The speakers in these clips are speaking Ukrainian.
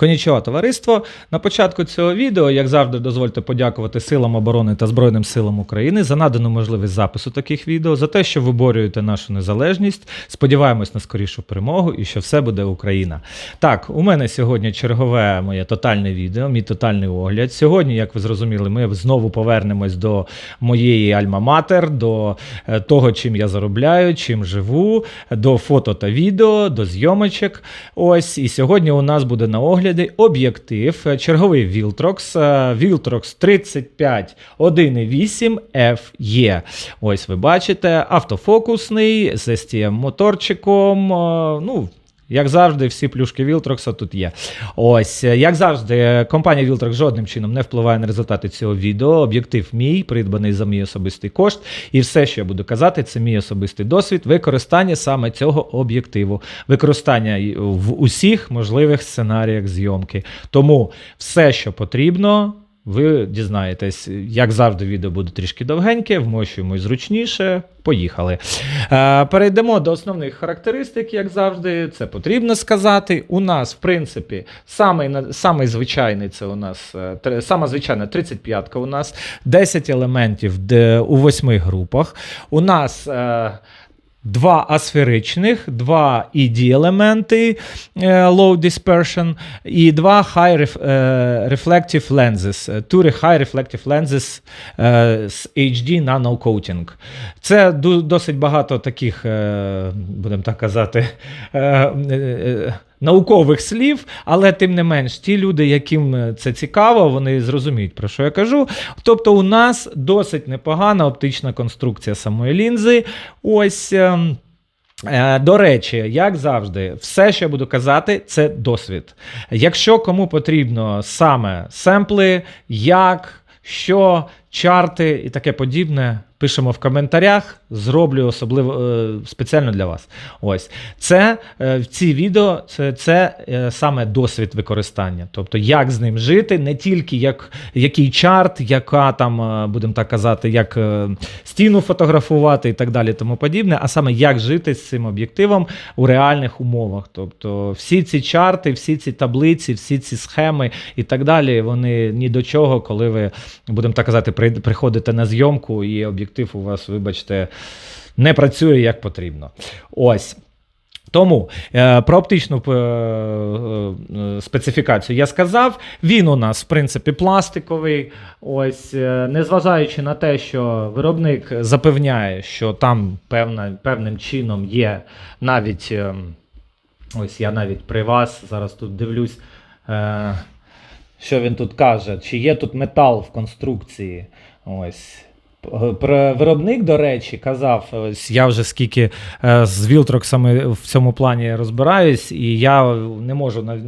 Конічого товариство. На початку цього відео, як завжди, дозвольте подякувати силам оборони та Збройним силам України за надану можливість запису таких відео, за те, що виборюєте нашу незалежність. Сподіваємось на скорішу перемогу і що все буде Україна. Так, у мене сьогодні чергове моє тотальне відео, мій тотальний огляд. Сьогодні, як ви зрозуміли, ми знову повернемось до моєї альма-матер, до е, того, чим я заробляю, чим живу, до фото та відео, до зйомочок. Ось і сьогодні у нас буде на огляді об'єктив, е, черговий Viltrox, Viltrox 35 1.8 FE. Ось ви бачите, автофокусний з STM моторчиком. е, Ну, як завжди, всі плюшки Вілтрокса тут є. Ось, е, як завжди, компанія Viltrox жодним чином не впливає на результати цього відео. Об'єктив мій, придбаний за мій особистий кошт. І все, що я буду казати, це мій особистий досвід використання саме цього об'єктиву, використання в усіх можливих сценаріях зйомки. Тому все, що потрібно. Ви дізнаєтесь, як завжди, відео буде трішки довгеньке, вмощуємо зручніше. Поїхали. Е, перейдемо до основних характеристик, як завжди, це потрібно сказати. У нас, в принципі, самий, звичайний це у нас е, сама звичайна 35-ка у нас, 10 елементів у 8 групах. У нас. Е, Два асферичних, два ED елементи е, low dispersion і два high ref, е, reflective lenses. е, Two high reflective lenses е, з HD nano coating. Це досить багато таких, е, будемо так казати, е, е, е, наукових слів, але тим не менш, ті люди, яким це цікаво, вони зрозуміють, про що я кажу. Тобто, у нас досить непогана оптична конструкція самої лінзи. Ось. ем, Е, До речі, як завжди, все, що я буду казати, це досвід. Якщо кому потрібно саме семпли, як, що, чарти і таке подібне, пишемо в коментарях, зроблю особливо е, спеціально для вас. Ось це е, в ці відео це, це е, саме досвід використання. Тобто, як з ним жити, не тільки як який чарт, яка там, е, будемо так казати, як е, стіну фотографувати і так далі, тому подібне, а саме як жити з цим об'єктивом у реальних умовах. Тобто, всі ці чарти, всі ці таблиці, всі ці схеми і так далі, вони ні до чого, коли ви, будемо так казати, приходите на зйомку, і об'єктив у вас, вибачте, не працює як потрібно. Ось. Тому е, про оптичну е, е, специфікацію я сказав. Він у нас, в принципі, пластиковий. Ось, незважаючи на те, що виробник запевняє, що там певна, певним чином є навіть. ось я навіть при вас зараз тут дивлюсь. Що він тут каже? Чи є тут метал в конструкції? Ось. П- Про виробник, до речі, казав, я вже скільки е, з Вілтроксами в цьому плані розбираюсь, і я не можу нав-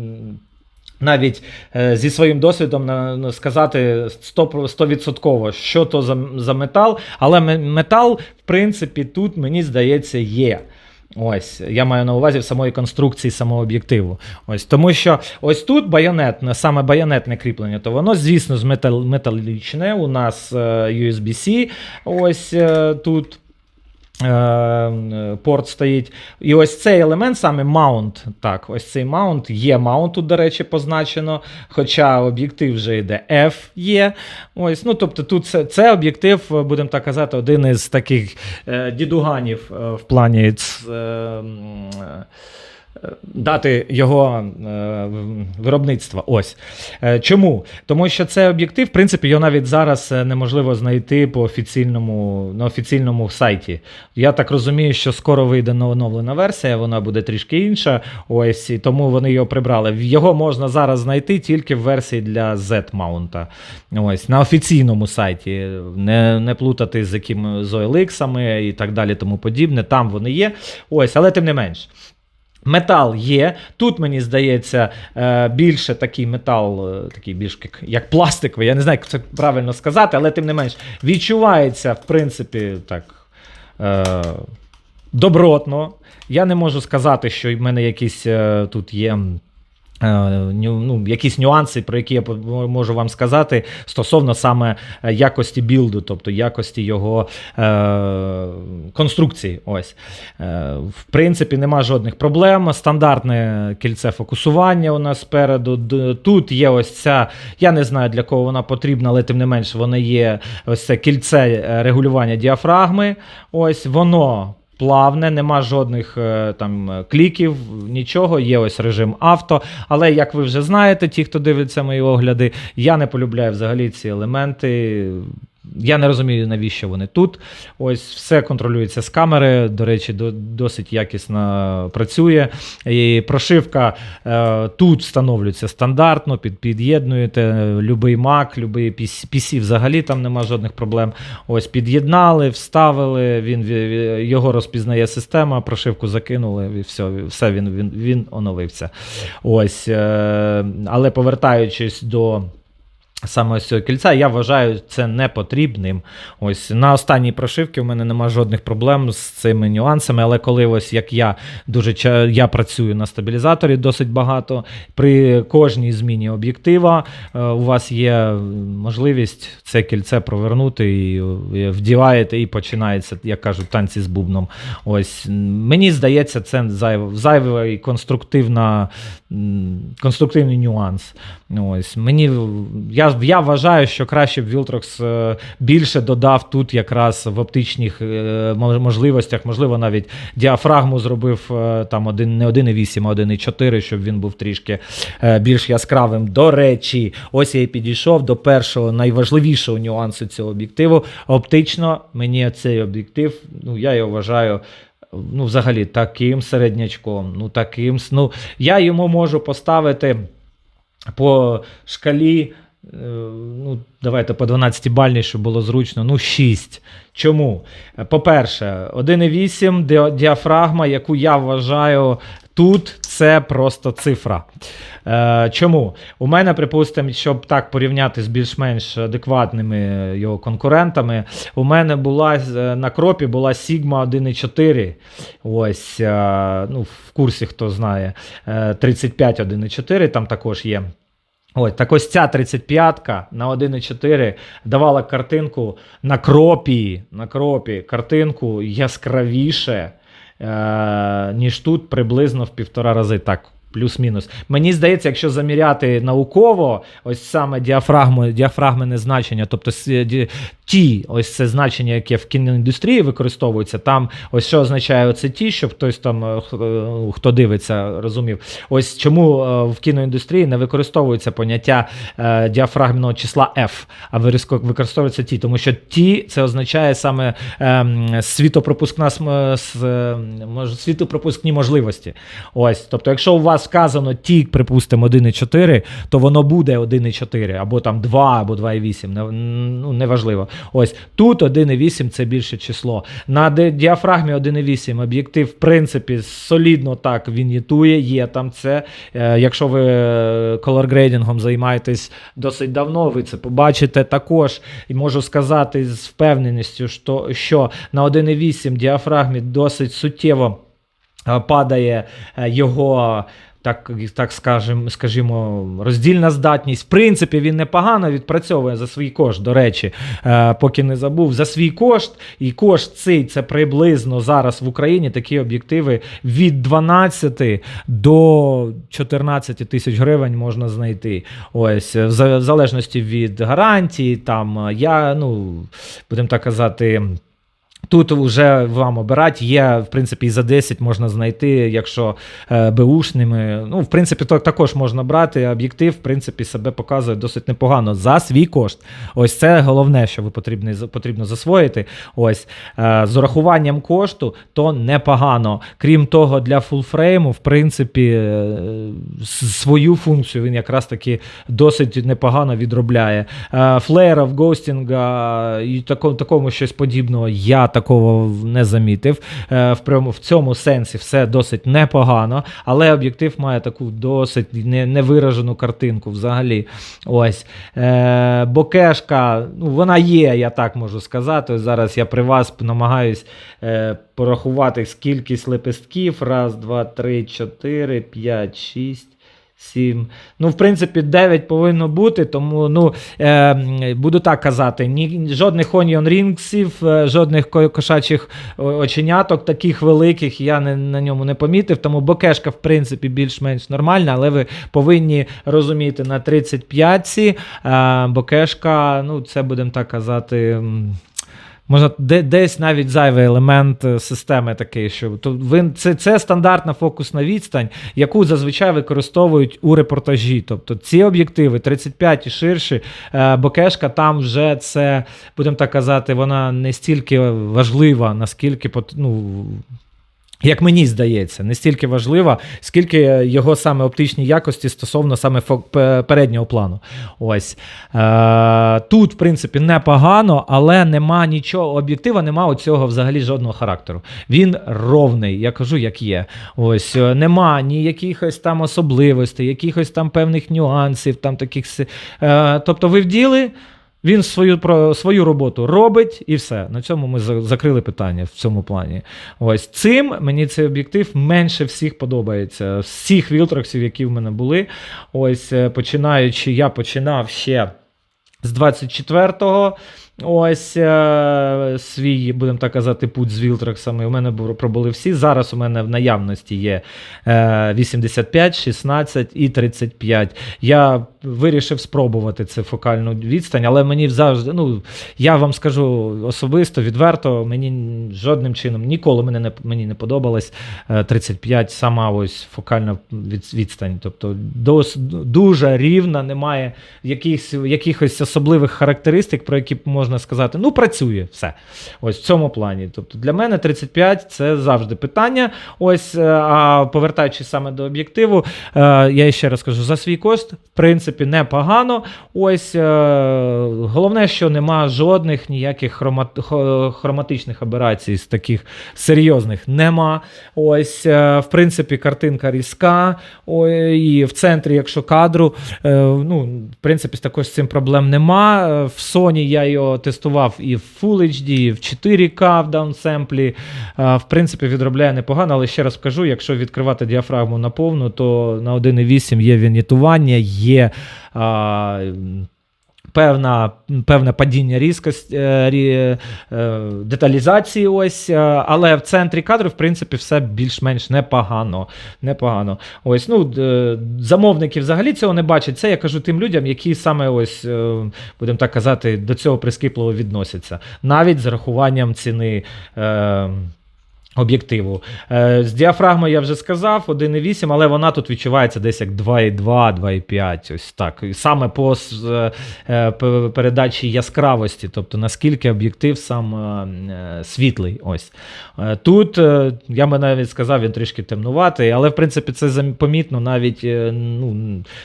навіть е, зі своїм досвідом сказати 100%, 100% що то за метал, але метал, в принципі, тут, мені здається, є. Ось, я маю на увазі в самої конструкції самого об'єктиву. Ось, тому що ось тут байонетне, саме байонетне кріплення, то воно, звісно, з метал, металічне. У нас е, USB-C, ось е, тут. Е, Порт стоїть. І ось цей елемент, саме маунт. Так, ось цей маунт є маунт тут, до речі, позначено. Хоча об'єктив вже йде F є. Ось, ну, тобто тут це, це об'єктив, будемо так казати, один із таких е, дідуганів е, в плані ц- е, е, дати його е, виробництва. Ось. Е, Чому? Тому що цей об'єктив, в принципі, його навіть зараз е, неможливо знайти по офіційному, на офіційному сайті. Я так розумію, що скоро вийде оновлена версія, вона буде трішки інша. Ось, і тому вони його прибрали. Його можна зараз знайти тільки в версії для Z-маунта. Ось, на офіційному сайті. Не, не плутати з якими з OLX і так далі, тому подібне. Там вони є. Ось, але тим не менш. Метал є. Тут, мені здається, е, більше такий метал, е, такий більш як, пластиковий. Я не знаю, як це правильно сказати, але тим не менш відчувається, в принципі, так. Е, добротно. Я не можу сказати, що в мене якісь тут є. Е, ну, якісь нюанси, про які я можу вам сказати стосовно саме е, якості білду, тобто якості його е, конструкції. Ось. Е, в принципі, нема жодних проблем. Стандартне кільце фокусування у нас спереду. Тут є ось ця, я не знаю для кого вона потрібна, але тим не менш, воно є ось це кільце е, регулювання діафрагми. Ось воно. Плавне, нема жодних е, там е, кліків, нічого. Є ось режим авто. Але як ви вже знаєте, ті, хто дивиться мої огляди, я не полюбляю взагалі ці елементи. Я не розумію, навіщо вони тут. Ось все контролюється з камери. До речі, до, досить якісно працює. І прошивка е, тут встановлюється стандартно, під, під'єднуєте любий Mac, любий PC, взагалі там нема жодних проблем. Ось під'єднали, вставили, він, його розпізнає система, прошивку закинули, і все, все він, він, він оновився. Ось, е, але повертаючись до. Саме ось цього кільця, я вважаю це непотрібним. Ось на останній прошивці у мене немає жодних проблем з цими нюансами, але коли ось як я дуже я працюю на стабілізаторі досить багато. При кожній зміні об'єктива е, у вас є можливість це кільце провернути і вдіваєте, і починається, як кажуть, танці з бубном. Ось мені здається, це зайвий конструктивна, конструктивний нюанс. Ось мені я, я вважаю, що краще б Viltrox е, більше додав тут якраз в оптичних е, можливостях, можливо, навіть діафрагму зробив е, там один, не 1,8, а 1,4, щоб він був трішки більш яскравим. До речі, ось я і підійшов до першого найважливішого нюансу цього об'єктиву. Оптично мені цей об'єктив, ну я його вважаю. Ну, взагалі, таким середнячком, ну таким. Ну, я йому можу поставити по шкалі, ну, давайте по 12 бальній, щоб було зручно, ну 6. Чому? Е, По-перше, 1,8 діафрагма, яку я вважаю тут, це просто цифра. Е, чому? У мене, припустимо, щоб так порівняти з більш-менш адекватними його конкурентами, у мене була е, на кропі була Sigma 1.4. Ось, е, ну, в курсі, хто знає, е, 35 1.4 там також є. Ось, так ось ця 35-ка на 1.4 давала картинку на кропі, на кропі картинку яскравіше, е, ніж тут приблизно в півтора рази. Так, плюс-мінус. Мені здається, якщо заміряти науково, ось саме діафрагму, діафрагмене значення, тобто ті, ось це значення, яке в кіноіндустрії використовується, там ось що означає оце ті, щоб хтось там, е, е, хто дивиться, розумів. Ось чому е, в кіноіндустрії не використовується поняття діафрагмного числа F, а використовується ті, тому що ті це означає саме ем, світопропускна е, мож- світопропускні можливості. Ось, тобто, якщо у вас вказано ті, припустимо, 1,4, то воно буде 1,4, або там 2, або 2,8, не, ну, неважливо. Ось тут 1,8 це більше число. На діафрагмі 1,8 об'єктив, в принципі, солідно так вінітує, є там це. Е, якщо ви колоргрейдингом займаєтесь досить давно, ви це побачите також. І можу сказати з впевненістю, що, що на 1,8 діафрагмі досить суттєво е, падає е, його. Так, так скажем, скажімо, роздільна здатність. В принципі, він непогано відпрацьовує за свій кошт, до речі, е, поки не забув, за свій кошт. І кошт цей це приблизно зараз в Україні такі об'єктиви від 12 до 14 тисяч гривень можна знайти. Ось, в залежності від гарантії, там е, я, ну, будемо так казати. Тут вже вам обирати, є, в принципі, і за 10 можна знайти, якщо е, беушними. Ну, в принципі, то також можна брати. Об'єктив, в принципі, себе показує досить непогано за свій кошт. Ось це головне, що ви потрібно, потрібно засвоїти. Ось е, з урахуванням кошту, то непогано. Крім того, для фулфрейму, в принципі, е, свою функцію він якраз таки досить непогано відробляє. Е, Флеєрів, гостінга і тако, такому щось подібного я такого не замітив. Е, В, в цьому сенсі все досить непогано, але об'єктив має таку досить невиражену картинку взагалі. Ось. Е, Бокешка, ну, вона є, я так можу сказати. Зараз я при вас намагаюсь е, порахувати кількість лепестків. Раз, два, три, чотири, п'ять, шість. 7. Ну, в принципі, 9 повинно бути, тому ну, е, буду так казати: ні, жодних Onion Ringsів, е, жодних кошачих оченяток, таких великих я не, на ньому не помітив. Тому бокешка, в принципі, більш-менш нормальна, але ви повинні розуміти на 35-ці е, бокешка, ну, це будемо так казати. Можна де, десь навіть зайвий елемент е, системи такий, що то ви, це, це стандартна фокусна відстань, яку зазвичай використовують у репортажі. Тобто ці об'єктиви 35 і ширші, е, бокешка там вже це, будемо так казати, вона не стільки важлива, наскільки ну, як мені здається, не стільки важлива, скільки його саме оптичні якості стосовно саме переднього плану. Ось. Е, тут, в принципі, непогано, але нема нічого, об'єктива нема оцього взагалі жодного характеру. Він ровний, я кажу, як є. Ось е, нема ні якихось там особливостей, якихось там певних нюансів, там таких. Е, тобто ви вділи. Він свою про свою роботу робить і все. На цьому ми за- закрили питання в цьому плані. Ось цим мені цей об'єктив менше всіх подобається. Всіх вілтроксів, які в мене були. Ось е, починаючи, я починав ще з 24-го. Ось е, свій, будемо так казати, путь з вілтроксами. У мене пробули всі. Зараз у мене в наявності є е, 85, 16 і 35. Я вирішив спробувати це фокальну відстань, але мені завжди, ну я вам скажу особисто, відверто, мені жодним чином ніколи мене не мені не подобалось е, 35, сама ось фокальна від, відстань. Тобто дос, дуже рівна, немає якихось, якихось особливих характеристик, про які б можна сказати, ну працює все. Ось в цьому плані. Тобто для мене 35 це завжди питання. Ось, е, а повертаючись саме до об'єктиву, е, я ще раз кажу, за свій кошт, в принципі, непогано. Ось е, головне, що нема жодних ніяких хромат, хроматичних аберацій з таких серйозних нема. Ось, в принципі, картинка різка. І в центрі, якщо кадру, ну, в принципі, також з цим проблем нема. В Sony я його тестував і в Full HD, і в 4К в даунсемплі. В принципі, відробляє непогано, але ще раз кажу, якщо відкривати діафрагму на повну, то на 1.8 є вінітування, є. Певна, певне падіння різкості, е, е, деталізації, ось, е, але в центрі кадру, в принципі, все більш-менш непогано. непогано. Ось, ну, замовники взагалі цього не бачать. Це я кажу тим людям, які саме ось, е, будемо так казати, до цього прискіпливо відносяться. Навіть з рахуванням ціни. Е, Об'єктиву. Е, з діафрагмою я вже сказав, 1,8, але вона тут відчувається десь як 2,2, 2,5. Ось так. І саме по е, е, передачі яскравості, тобто наскільки об'єктив сам світлий. Ось. Тут, я би навіть сказав, він трішки темнуватий, але в принципі це помітно навіть ну,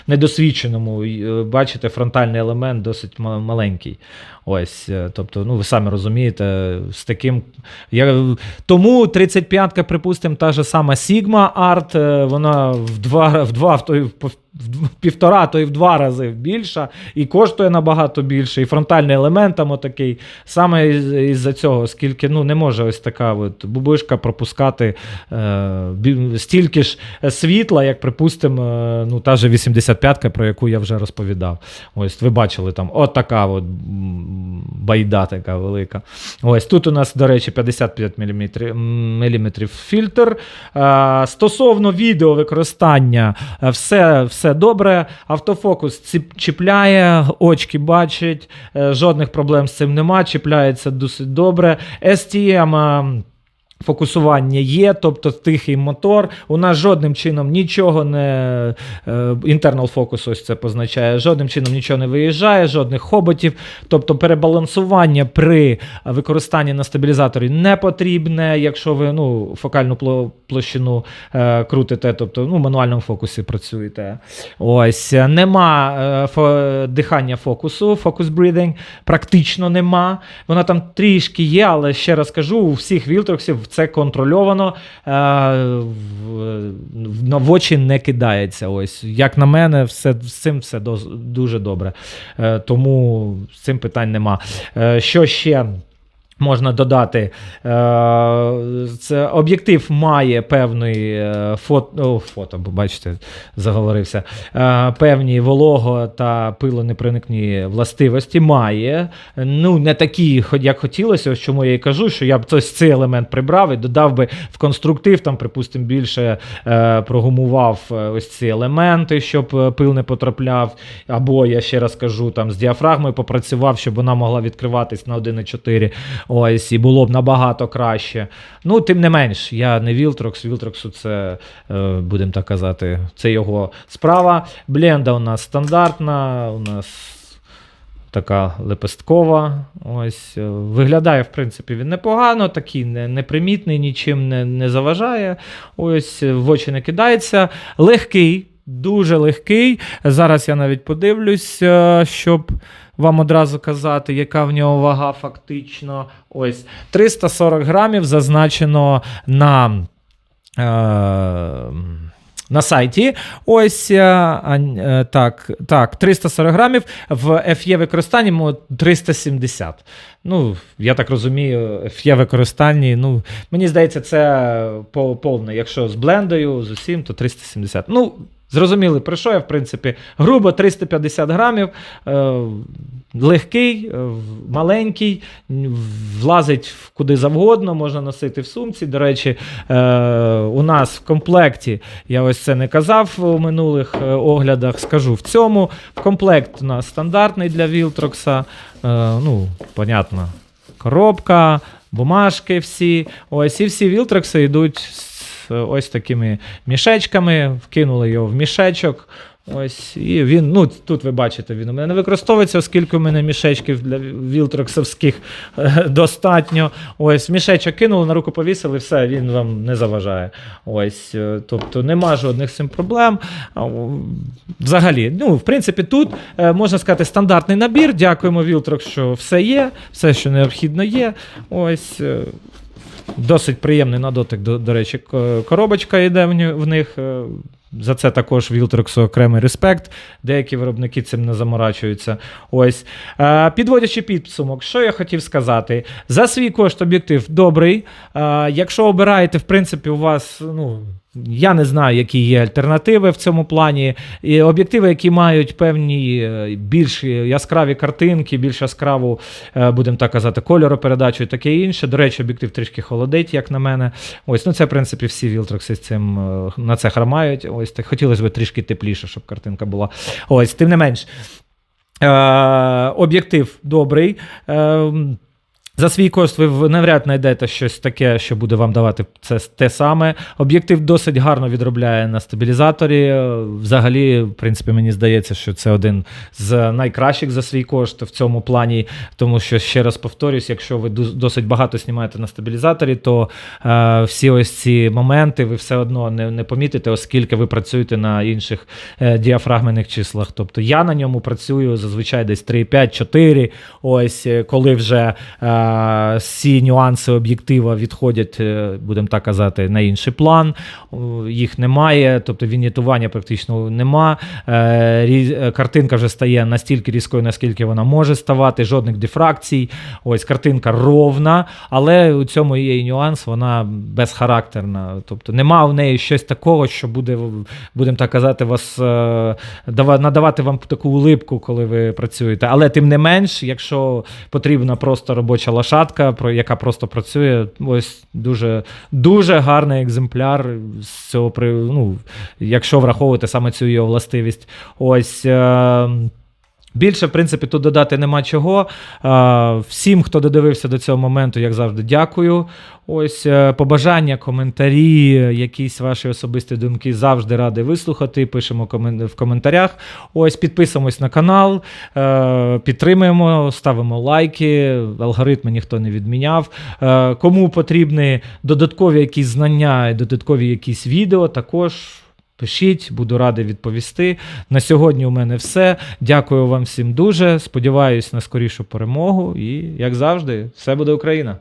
недосвідченому. Бачите, фронтальний елемент досить маленький. Ось, тобто, ну ви самі розумієте, з таким. Я, тому 35-ка, припустимо, та ж сама Sigma Art, е, вона в два, в два, в той, в півтора, то і в два рази більша, і коштує набагато більше, і фронтальний елемент там отакий. Саме із- із-за цього, оскільки ну, не може ось така от бубишка пропускати е, стільки ж світла, як, припустимо, е, ну, та же 85-ка, про яку я вже розповідав. Ось ви бачили там от така от байда така велика. Ось тут у нас, до речі, 55 мм фільтр. Е, Стосовно відео використання, е, все, все добре. Автофокус чіпляє, очки бачать, е, жодних проблем з цим нема, чіпляється досить добре. STM. Фокусування є, тобто тихий мотор. У нас жодним чином нічого не internal focus ось це позначає, жодним чином нічого не виїжджає, жодних хоботів. Тобто перебалансування при використанні на стабілізаторі не потрібне, якщо ви ну, фокальну пло- площину е, крутите, тобто ну, в мануальному фокусі працюєте. Ось е, нема е, фо- дихання фокусу, фокус breathing практично нема. Вона там трішки є, але ще раз кажу, у всіх вілтроксів це контрольовано, е, в, очі не кидається. Ось як на мене, все з цим все дуже добре. Е, тому з цим питань нема. Е, що ще? Можна додати, е, це об'єктив має певний е, фото, о, фото, бо бачите, заговорився. Е, певні волого та пилонепроникні властивості має. Ну, не такі, як хотілося, ось чому я і кажу, що я б ось цей елемент прибрав і додав би в конструктив, там, припустимо, більше прогумував ось ці елементи, щоб пил не потрапляв. Або я ще раз кажу, там з діафрагмою попрацював, щоб вона могла відкриватись на 1,4. Ось, і було б набагато краще. Ну, тим не менш, я не Вілтрокс. Вілтроксу це, е, будемо так казати, це його справа. Бленда у нас стандартна, у нас така лепесткова. Ось, е, виглядає, в принципі, він непогано, такий не, непримітний, нічим не, не заважає. Ось, в очі не кидається. Легкий, дуже легкий. Зараз я навіть подивлюсь, е, щоб вам одразу казати, яка в нього вага фактично. Ось 340 грамів зазначено на. Е- на сайті. Ось е, е, так, так, 340 грамів. В FE використанні мо 370. Ну, я так розумію, FE використанні. Ну, мені здається, це по- повне. Якщо з блендою, з усім, то 370. Ну, зрозуміли, про що я, в принципі, грубо 350 грамів. Е, легкий, е, маленький, влазить куди завгодно, можна носити в сумці. До речі, е, у нас в комплекті, я ось це не казав у минулих е, оглядах, скажу в цьому. В комплект у нас стандартний для Вілтрокса. Е, ну, понятно, коробка, бумажки всі. Ось і всі Вілтрокси йдуть ось такими мішечками. Вкинули його в мішечок. Ось, і він, ну тут ви бачите, він у мене не використовується, оскільки у мене мішечків для вілтроксовських е, достатньо. Ось, мішечок кинули, на руку повісили, все, він вам не заважає. Ось, е, тобто нема жодних цим проблем. Взагалі, ну, в принципі, тут е, можна сказати стандартний набір. Дякуємо Вілтрок, що все є, все, що необхідно є. Ось. Досить приємний на дотик, до, до речі, коробочка йде в, них. е, За це також Вілтроксу окремий респект. Деякі виробники цим не заморачуються. Ось. Е, Підводячи підсумок, що я хотів сказати. За свій кошт об'єктив добрий. Е, Якщо обираєте, в принципі, у вас, ну. Я не знаю, які є альтернативи в цьому плані. І об'єктиви, які мають певні е, більш яскраві картинки, більш яскраву, е, будемо так казати, кольоропередачу і таке інше. До речі, об'єктив трішки холодить, як на мене. Ось, ну це, в принципі, всі Вілтрокси з цим е, на це хромають. Ось так хотілося б трішки тепліше, щоб картинка була. Ось, тим не менш. Об'єктив добрий. За свій кошт ви навряд знайдете щось таке, що буде вам давати це те саме. Об'єктив досить гарно відробляє на стабілізаторі. Е, Взагалі, в принципі, мені здається, що це один з найкращих за свій кошт в цьому плані. Тому що, ще раз повторюсь, якщо ви досить багато знімаєте на стабілізаторі, то е, всі ось ці моменти ви все одно не, не помітите, оскільки ви працюєте на інших е, діафрагменних числах. Тобто я на ньому працюю зазвичай десь 3, 5, 4. Ось е, коли вже е, всі нюанси об'єктива відходять, е, будемо так казати, на інший план. Їх немає, тобто вінітування практично нема. Е, е, Картинка вже стає настільки різкою, наскільки вона може ставати, жодних дифракцій. Ось картинка ровна, але у цьому є і нюанс, вона безхарактерна. Тобто нема в неї щось такого, що буде, будемо так казати, вас е, надавати вам таку улипку, коли ви працюєте. Але тим не менш, якщо потрібна просто робоча лошадка, про яка просто працює, ось дуже, дуже гарний екземпляр з цього ну, якщо враховувати саме цю його властивість. Ось. Більше, в принципі, тут додати нема чого. Всім, хто додивився до цього моменту, як завжди, дякую. Ось е, побажання, коментарі, якісь ваші особисті думки завжди радий вислухати. Пишемо в коментарях. Ось підписуємось на канал, е, підтримуємо, ставимо лайки. Алгоритми ніхто не відміняв. Е, Кому потрібні додаткові якісь знання і додаткові якісь відео, також. Пишіть, буду радий відповісти. На сьогодні у мене все. Дякую вам всім дуже. Сподіваюсь на скорішу перемогу. І, як завжди, все буде Україна!